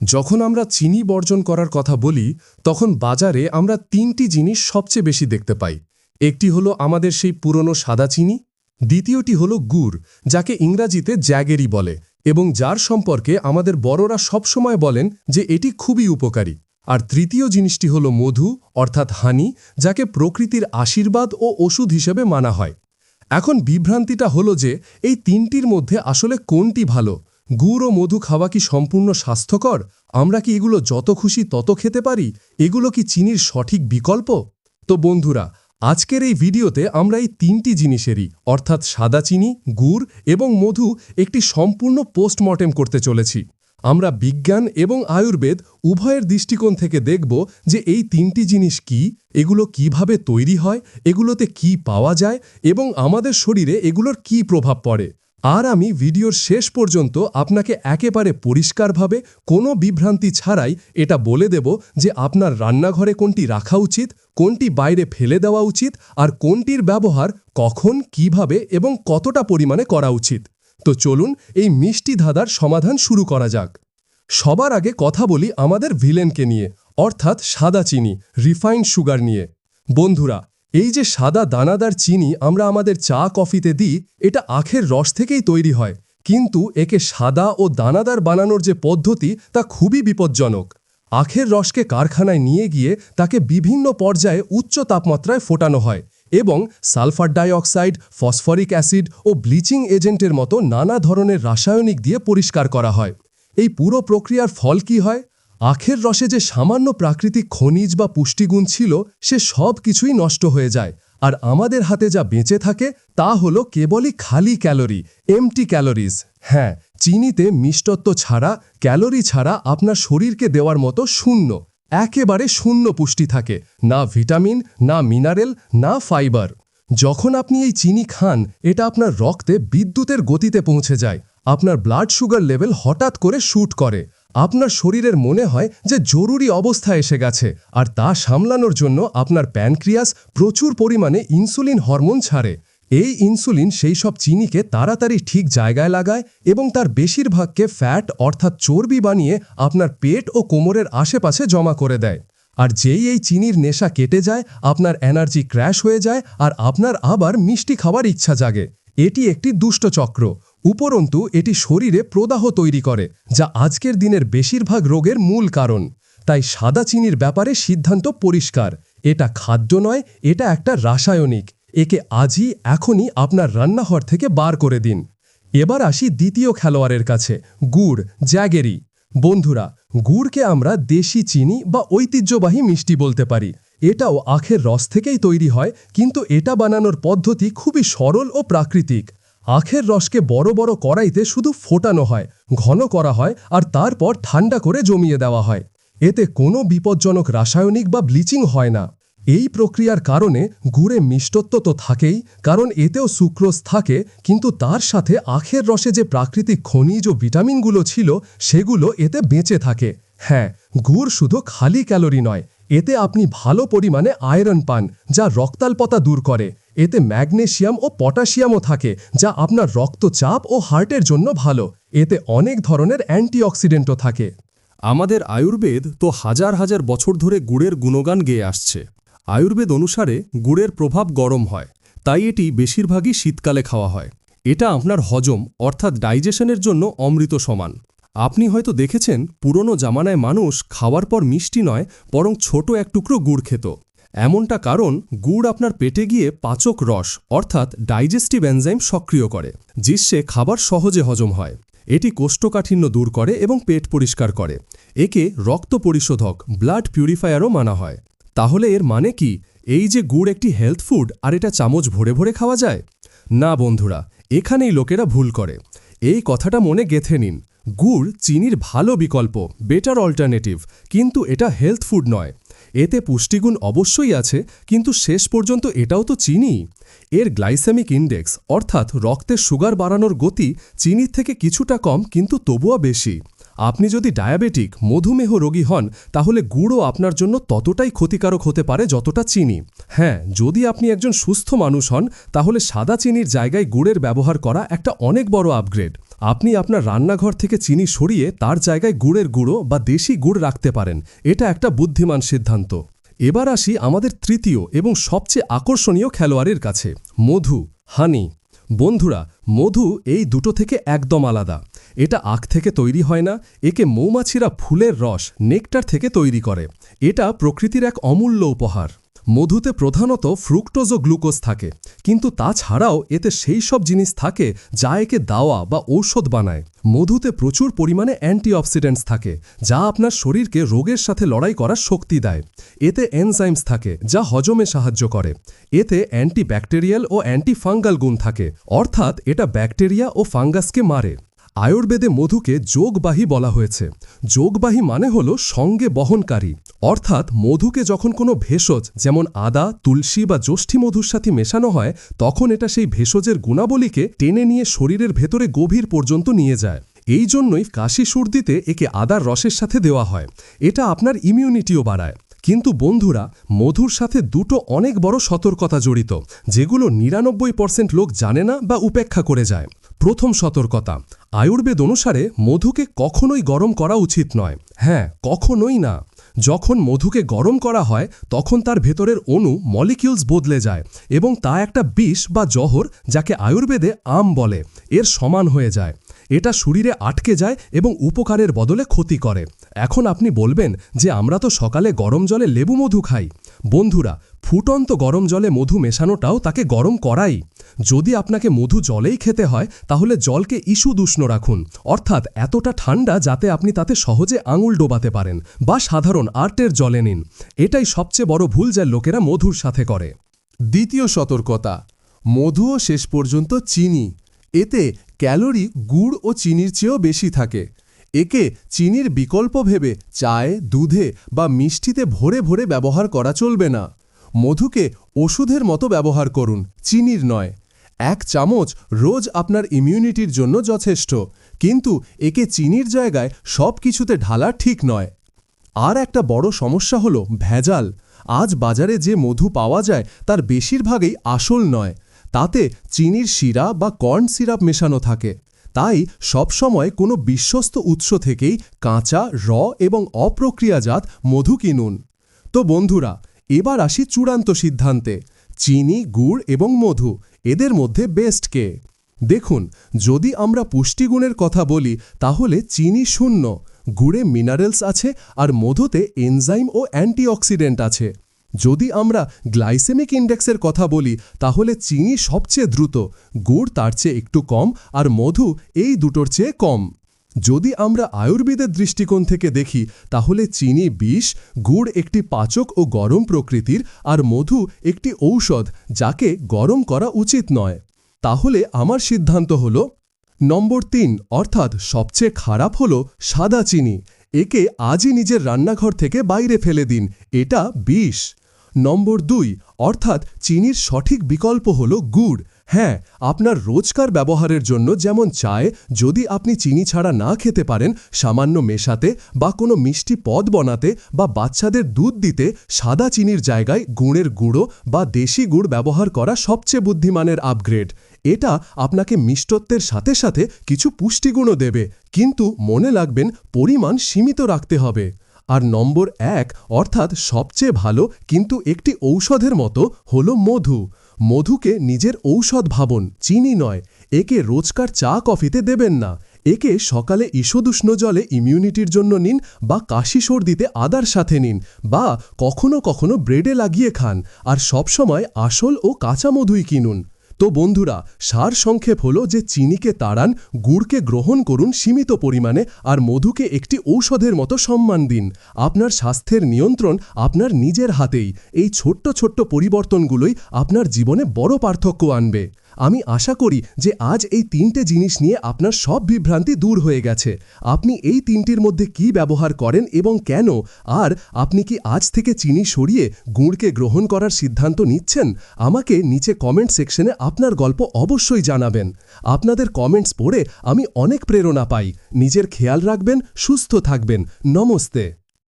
যখন আমরা চিনি বর্জন করার কথা বলি, তখন বাজারে আমরা তিনটি জিনিস সবচেয়ে বেশি দেখতে পাই। একটি হলো আমাদের সেই পুরনো সাদা চিনি, দ্বিতীয়টি হলো গুড়, যাকে ইংরাজিতে জ্যাগেরি বলে, এবং যার সম্পর্কে আমাদের বড়রা সবসময় বলেন যে এটি খুবই উপকারী। আর তৃতীয় জিনিসটি হলো মধু, অর্থাৎ হানি, যাকে প্রকৃতির আশীর্বাদ ও ওষুধ হিসেবে মানা হয়। এখন বিভ্রান্তিটা হলো যে এই তিনটির মধ্যে আসলে কোনটি ভালো গুড় ও মধু খাওয়া কি সম্পূর্ণ স্বাস্থ্যকর? আমরা কি এগুলো যত খুশি তত খেতে পারি? এগুলো কি চিনির সঠিক বিকল্প? তো বন্ধুরা, আজকের এই ভিডিওতে আমরা এই তিনটি জিনিসেরই, অর্থাৎ সাদা চিনি, গুড় এবং মধু, একটি সম্পূর্ণ পোস্টমর্টেম করতে চলেছি। আমরা বিজ্ঞান এবং আয়ুর্বেদ উভয়ের দৃষ্টিকোণ থেকে দেখব যে এই তিনটি জিনিস কি, এগুলো কীভাবে তৈরি হয়, এগুলোতে কি পাওয়া যায় এবং আমাদের শরীরে এগুলোর কি প্রভাব পড়ে। আর আমি ভিডিওর শেষ পর্যন্ত আপনাকে একেবারে পরিষ্কারভাবে কোনো বিভ্রান্তি ছাড়াই এটা বলে দেব যে আপনার রান্নাঘরে কোনটি রাখা উচিত, কোনটি বাইরে ফেলে দেওয়া উচিত আর কোনটির ব্যবহার কখন, কীভাবে এবং কতটা পরিমাণে করা উচিত। তো চলুন এই মিষ্টি ধাঁধার সমাধান শুরু করা যাক। সবার আগে কথা বলি আমাদের ভিলেনকে নিয়ে, অর্থাৎ সাদা চিনি, রিফাইন্ড সুগার নিয়ে। বন্ধুরা এই যে সাদা দানাদার চিনি আমরা আমাদের চা কফিতে দিই, এটা আখের রস থেকেই তৈরি হয়। কিন্তু একে সাদা ও দানাদার বানানোর যে পদ্ধতি, তা খুবই বিপজ্জনক। আখের রসকে কারখানায় নিয়ে গিয়ে তাকে বিভিন্ন পর্যায়ে উচ্চ তাপমাত্রায় ফোটানো হয় এবং সালফার ডাইঅক্সাইড, ফসফরিক অ্যাসিড ও ব্লিচিং এজেন্টের মতো নানা ধরনের রাসায়নিক দিয়ে পরিষ্কার করা হয়। এই পুরো প্রক্রিয়ার ফল কি হয়? আখের রসে যে সামান্য প্রাকৃতিক খনিজ বা পুষ্টিগুণ ছিল, সে সব কিছুই নষ্ট হয়ে যায়। আর আমাদের হাতে যা বেঁচে থাকে, তা হলো কেবলই খালি ক্যালোরি এমটি ক্যালোরিজ হ্যাঁ চিনিতে মিষ্টত্ব ছাড়া, ক্যালোরি ছাড়া আপনার শরীরকে দেওয়ার মতো শূন্য। একেবারে শূন্য পুষ্টি থাকে, না ভিটামিন, না মিনারেল, না ফাইবার। যখন আপনি এই চিনি খান, এটা আপনার রক্তে বিদ্যুতের গতিতে পৌঁছে যায়। আপনার ব্লাড সুগার লেভেল হঠাৎ করে শ্যুট করে। আপনার শরীরের মনে হয় যে জরুরি অবস্থা এসে গেছে, আর তা সামলানোর জন্য আপনার প্যানক্রিয়াস প্রচুর পরিমাণে ইনসুলিন হরমোন ছাড়ে। এই ইনসুলিন সেই সব চিনিকে তাড়াতাড়ি ঠিক জায়গায় লাগায় এবং তার বেশিরভাগকে ফ্যাট অর্থাৎ চর্বি বানিয়ে আপনার পেট ও কোমরের আশেপাশে জমা করে দেয়। আর যেই এই চিনির নেশা কেটে যায়, আপনার এনার্জি ক্র্যাশ হয়ে যায়, আর আপনার আবার মিষ্টি খাওয়ার ইচ্ছা জাগে। এটি একটি দুষ্ট চক্র। উপরন্তু, এটি শরীরে প্রদাহ তৈরি করে, যা আজকের দিনের বেশিরভাগ রোগের মূল কারণ। তাই সাদা চিনির ব্যাপারে সিদ্ধান্ত পরিষ্কার। এটা খাদ্য নয়, এটা একটা রাসায়নিক। একে আজই, এখনই আপনার রান্নাঘর থেকে বার করে দিন। এবার আসি দ্বিতীয় খেলোয়াড়ের কাছে, গুড়, জ্যাগেরি। বন্ধুরা, গুড়কে আমরা দেশি চিনি বা ঐতিহ্যবাহী মিষ্টি বলতে পারি। এটাও আখের রস থেকেই তৈরি হয়, কিন্তু এটা বানানোর পদ্ধতি খুবই সরল ও প্রাকৃতিক। আখের রসকে বড় বড় কড়াইতে শুধু ফোটানো হয়, ঘন করা হয় আর তারপর ঠান্ডা করে জমিয়ে দেওয়া হয়। এতে কোনো বিপজ্জনক রাসায়নিক বা ব্লিচিং হয় না। এই প্রক্রিয়ার কারণে গুড়ে মিষ্টত্ব তো থাকেই, কারণ এতেও সুক্রোজ থাকে, কিন্তু তার সাথে আখের রসে যে প্রাকৃতিক খনিজ ও ভিটামিনগুলো ছিল, সেগুলো এতে বেঁচে থাকে। হ্যাঁ গুড় শুধু খালি ক্যালোরি নয় এতে আপনি ভালো পরিমাণে আয়রন পান, যা রক্তাল্পতা দূর করে। এতে ম্যাগনেশিয়াম ও পটাশিয়ামও থাকে, যা আপনার রক্তচাপ ও হার্টের জন্য ভালো। এতে অনেক ধরনের অ্যান্টিঅক্সিডেন্টও থাকে। আমাদের আয়ুর্বেদ তো হাজার হাজার বছর ধরে গুড়ের গুণগান গেয়ে আসছে। আয়ুর্বেদ অনুসারে গুড়ের প্রভাব গরম হয়, তাই এটি বেশিরভাগই শীতকালে খাওয়া হয়। এটা আপনার হজম, অর্থাৎ ডাইজেশনের জন্য অমৃত সমান। আপনি হয়তো দেখেছেন, পুরনো জামানায় মানুষ খাওয়ার পর মিষ্টি নয়, বরং ছোট এক টুকরো গুড় খেত। এমনটা কারণ গুড় আপনার পেটে গিয়ে পাচক রস, অর্থাৎ ডাইজেস্টিভ এনজাইম সক্রিয় করে, জিসে খাবার সহজে হজম হয়। এটি কোষ্ঠকাঠিন্য দূর করে এবং পেট পরিষ্কার করে। একে রক্ত পরিশোধক ব্লাড পিউরিফায়ারও মানা হয়। তাহলে এর মানে কি? এই যে গুড় একটি হেলথ ফুড আর এটা চামচ ভরে ভরে খাওয়া যায়? না বন্ধুরা, এখানেই লোকেরা ভুল করে। এই কথাটা মনে গেথে নিন। গুড় চিনির ভালো বিকল্প বেটার অল্টারনেটিভ কিন্তু এটা হেলথ ফুড নয়। এতে পুষ্টিগুণ অবশ্যই আছে, কিন্তু শেষ পর্যন্ত এটাও তো চিনি। এর গ্লাইসেমিক ইন্ডেক্স অর্থাৎ রক্তের সুগার বাড়ানোর গতি, চিনির থেকে কিছুটা কম, কিন্তু তবুও বেশি। আপনি যদি ডায়াবেটিক, মধুমেহ রোগী হন, তাহলে গুড়ও আপনার জন্য ততটাই ক্ষতিকারক হতে পারে যতটা চিনি। হ্যাঁ যদি আপনি একজন সুস্থ মানুষ হন, তাহলে সাদা চিনির জায়গায় গুড়ের ব্যবহার করা একটা অনেক বড় আপগ্রেড আপনি আপনার রান্নাঘর থেকে চিনি সরিয়ে তার জায়গায় গুড়ের গুঁড়ো বা দেশি গুড় রাখতে পারেন। এটা একটা বুদ্ধিমান সিদ্ধান্ত। এবার আসি আমাদের তৃতীয় এবং সবচেয়ে আকর্ষণীয় খেলোয়াড়ের কাছে, মধু। হানি। বন্ধুরা, মধু এই দুটো থেকে একদম আলাদা। এটা আখ থেকে তৈরি হয় না, একে মৌমাছিরা ফুলের রস, নেকটার থেকে তৈরি করে। এটা প্রকৃতির এক অমূল্য উপহার। মধুতে প্রধানত ফ্রুক্টোজ ও গ্লুকোজ থাকে, কিন্তু তাছাড়াও এতে সেই সব জিনিস থাকে যা একে দাওয়া বা ঔষধ বানায়। মধুতে প্রচুর পরিমাণে অ্যান্টিঅক্সিডেন্টস থাকে, যা আপনার শরীরকে রোগের সাথে লড়াই করার শক্তি দেয়। এতে এনজাইমস থাকে, যা হজমে সাহায্য করে। এতে অ্যান্টিব্যাকটেরিয়াল ও অ্যান্টিফাঙ্গাল গুণ থাকে, অর্থাৎ এটা ব্যাকটেরিয়া ও ফাঙ্গাসকে মারে। আয়ুর্বেদে মধুকে যোগবাহী বলা হয়েছে। যোগবাহী মানে হল সঙ্গে বহনকারী। অর্থাৎ মধুকে যখন কোনো ভেষজ, যেমন আদা, তুলসী বা যষ্ঠী মধুর সাথে মেশানো হয়, তখন এটা সেই ভেষজের গুণাবলীকে টেনে নিয়ে শরীরের ভেতরে গভীর পর্যন্ত নিয়ে যায়। এই জন্যই কাশি সর্দিতে একে আদার রসের সাথে দেওয়া হয়। এটা আপনার ইমিউনিটিও বাড়ায়। কিন্তু বন্ধুরা, মধুর সাথে দুটো অনেক বড় সতর্কতা জড়িত, যেগুলো নিরানব্বই পার্সেন্ট লোক জানে না বা উপেক্ষা করে যায়। প্রথম সতর্কতা। আয়ুর্বেদ অনুসারে মধুকে কখনোই গরম করা উচিত নয়। হ্যাঁ কখনোই না। যখন মধুকে গরম করা হয়, তখন তার ভেতরের অণু মলিকিউলস বদলে যায় এবং তা একটা বিষ বা জহর যাকে আয়ুর্বেদে আম বলে, এর সমান হয়ে যায়। এটা শরীরে আটকে যায় এবং উপকারের বদলে ক্ষতি করে। এখন আপনি বলবেন যে আমরা তো সকালে গরম জলে লেবু মধু খাই। বন্ধুরা, ফুটন্ত গরম জলে মধু মেশানোটাও তাকে গরম করাই। যদি আপনাকে মধু জলেই খেতে হয়, তাহলে জলকে ইস্যু দুষ্ণ রাখুন। অর্থাৎ এতটা ঠান্ডা যাতে আপনি তাতে সহজে আঙুল ডোবাতে পারেন বা সাধারণ আর্টের জলে নিন। এটাই সবচেয়ে বড় ভুল যা লোকেরা মধুর সাথে করে। দ্বিতীয় সতর্কতা, মধুও শেষ পর্যন্ত চিনি। এতে ক্যালোরি, গুড় ও চিনির চেয়েও বেশি থাকে। একে চিনির বিকল্প ভেবে চায়ে, দুধে বা মিষ্টিতে ভরে ভরে ব্যবহার করা চলবে না। মধুকে ওষুধের মতো ব্যবহার করুন, চিনির নয়। এক চামচ রোজ আপনার ইমিউনিটির জন্য যথেষ্ট, কিন্তু একে চিনির জায়গায় সব কিছুতে ঢালা ঠিক নয়। আর একটা বড় সমস্যা হল ভেজাল। আজ বাজারে যে মধু পাওয়া যায়, তার বেশিরভাগই আসল নয়। তাতে চিনির শিরা বা কর্ন সিরাপ মেশানো থাকে। তাই সবসময় কোনো বিশ্বস্ত উৎস থেকেই কাঁচা, র এবং অপ্রক্রিয়াজাত মধু কিনুন। তো বন্ধুরা, এবার আসি চূড়ান্ত সিদ্ধান্তে। চিনি, গুড় এবং মধু, এদের মধ্যে বেস্ট কে? দেখুন, যদি আমরা পুষ্টিগুণের কথা বলি, তাহলে চিনি শূন্য, গুড়ে মিনারেলস আছে আর মধুতে এনজাইম ও অ্যান্টিঅক্সিডেন্ট আছে। যদি আমরা গ্লাইসেমিক ইন্ডেক্সের কথা বলি, তাহলে চিনি সবচেয়ে দ্রুত, গুড় তার চেয়ে একটু কম, আর মধু এই দুটোর চেয়ে কম। যদি আমরা আয়ুর্বেদের দৃষ্টিকোণ থেকে দেখি, তাহলে চিনি বিষ, গুড় একটি পাচক ও গরম প্রকৃতির, আর মধু একটি ঔষধ যাকে গরম করা উচিত নয়। তাহলে আমার সিদ্ধান্ত হল, নম্বর তিন, অর্থাৎ সবচেয়ে খারাপ হল সাদা চিনি। একে আজই নিজের রান্নাঘর থেকে বাইরে ফেলে দিন, এটা বিষ। নম্বর দুই, অর্থাৎ চিনির সঠিক বিকল্প হল গুড়। হ্যাঁ আপনার রোজকার ব্যবহারের জন্য যেমন চায়, যদি আপনি চিনি ছাড়া না খেতে পারেন, সামান্য মেশাতে বা কোনো মিষ্টি পদ বানাতে বা বাচ্চাদের দুধ দিতে, সাদা চিনির জায়গায় গুড়ের গুঁড়ো বা দেশি গুড় ব্যবহার করা সবচেয়ে বুদ্ধিমানের আপগ্রেড এটা আপনাকে মিষ্টত্বের সাথে সাথে কিছু পুষ্টিগুণও দেবে, কিন্তু মনে লাগবেন পরিমাণ সীমিত রাখতে হবে। আর নম্বর এক অর্থাৎ সবচেয়ে ভালো কিন্তু একটি ঔষধের মতো হল মধু। মধুকে নিজের ঔষধ ভাবন, চিনি নয়। একে রোজকার চা কফিতে দেবেন না। একে সকালে ঈষদুষ্ণ জলে ইমিউনিটির জন্য নিন বা কাশি সর্দিতে আদার সাথে নিন বা কখনো কখনো ব্রেডে লাগিয়ে খান। আর সবসময় আসল ও কাঁচা মধুই কিনুন। তো বন্ধুরা, সার সংক্ষেপ হল যে চিনিকে তাড়ান, গুড়কে গ্রহণ করুন সীমিত পরিমাণে আর মধুকে একটি ঔষধের মতো সম্মান দিন। আপনার স্বাস্থ্যের নিয়ন্ত্রণ আপনার নিজের হাতেই। এই ছোট্ট ছোট্ট পরিবর্তনগুলোই আপনার জীবনে বড় পার্থক্য আনবে। আমি আশা করি যে আজ এই তিনটে জিনিস নিয়ে আপনার সব বিভ্রান্তি দূর হয়ে গেছে। আপনি এই তিনটির মধ্যে কি ব্যবহার করেন এবং কেন? আর আপনি কি আজ থেকে চিনি সরিয়ে গুড়কে গ্রহণ করার সিদ্ধান্ত নিচ্ছেন? আমাকে নিচে কমেন্ট সেকশনে আপনার গল্প অবশ্যই জানাবেন। আপনাদের কমেন্টস পড়ে আমি অনেক প্রেরণা পাই। নিজের খেয়াল রাখবেন, সুস্থ থাকবেন। নমস্তে।